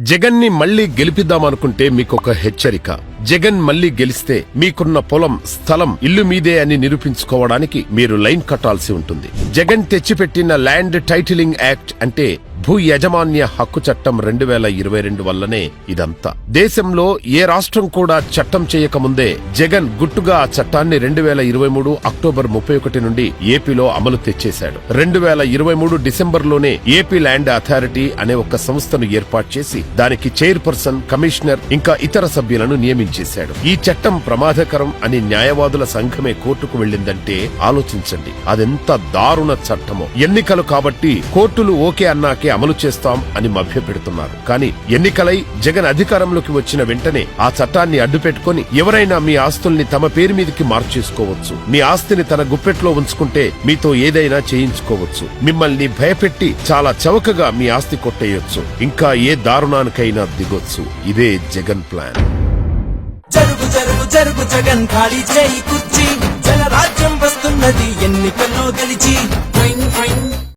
జగన్ని మళ్ళీ గెలిపిద్దామనుకుంటే మీకొక హెచ్చరిక. జగన్ మళ్ళీ గెలిస్తే మీకున్న పొలం స్థలం ఇల్లు మీదే అని నిరూపించుకోవడానికి మీరు లైన్ కట్టాల్సి ఉంటుంది. జగన్ తెచ్చిపెట్టిన ల్యాండ్ టైటిలింగ్ యాక్ట్ అంటే భూ యజమాన్య హక్కు చట్టం రెండు వేల ఇరవై రెండు వల్లనే ఇదంతా. దేశంలో ఏ రాష్ట్రం కూడా చట్టం చేయకముందే జగన్ గుట్టుగా ఆ చట్టాన్ని రెండు వేల ఇరవై మూడు అక్టోబర్ ముప్పై ఒకటి నుండి ఏపీలో అమలు తెచ్చేశాడు. రెండు వేల ఇరవై మూడు డిసెంబర్లోనే ఏపీ ల్యాండ్ అథారిటీ అనే ఒక సంస్థను ఏర్పాటు చేసి దానికి చైర్పర్సన్ కమిషనర్ ఇంకా ఇతర సభ్యులను నియమించేశాడు. ఈ చట్టం ప్రమాదకరం అని న్యాయవాదుల సంఘమే కోర్టుకు వెళ్ళిందంటే ఆలోచించండి. అదెంత దారుణ చట్టమో. ఎన్నికలు కాబట్టి కోర్టులు ఓకే అన్నాకే అమలు చేస్తాం అని మభ్యపెడుతున్నారు. కానీ ఎన్నికలై జగన్ అధికారంలోకి వచ్చిన వెంటనే ఆ చట్టాన్ని అడ్డుపెట్టుకుని ఎవరైనా మీ ఆస్తుల్ని తమ పేరు మీదకి మార్చేసుకోవచ్చు. మీ ఆస్తిని తన గుప్పెట్లో ఉంచుకుంటే మీతో ఏదైనా చేయించుకోవచ్చు. మిమ్మల్ని భయపెట్టి చాలా చవకగా మీ ఆస్తి కొట్టేయొచ్చు. ఇంకా ఏ దారుణానికైనా దిగొచ్చు. ఇదే జగన్ ప్లాన్. జరుగు జరుగు జరుగు జగన్ ఖాళీ చేయి కుర్చీ. జనరాజ్యం వస్తున్నది ఎన్నికల్లో గెలిచి.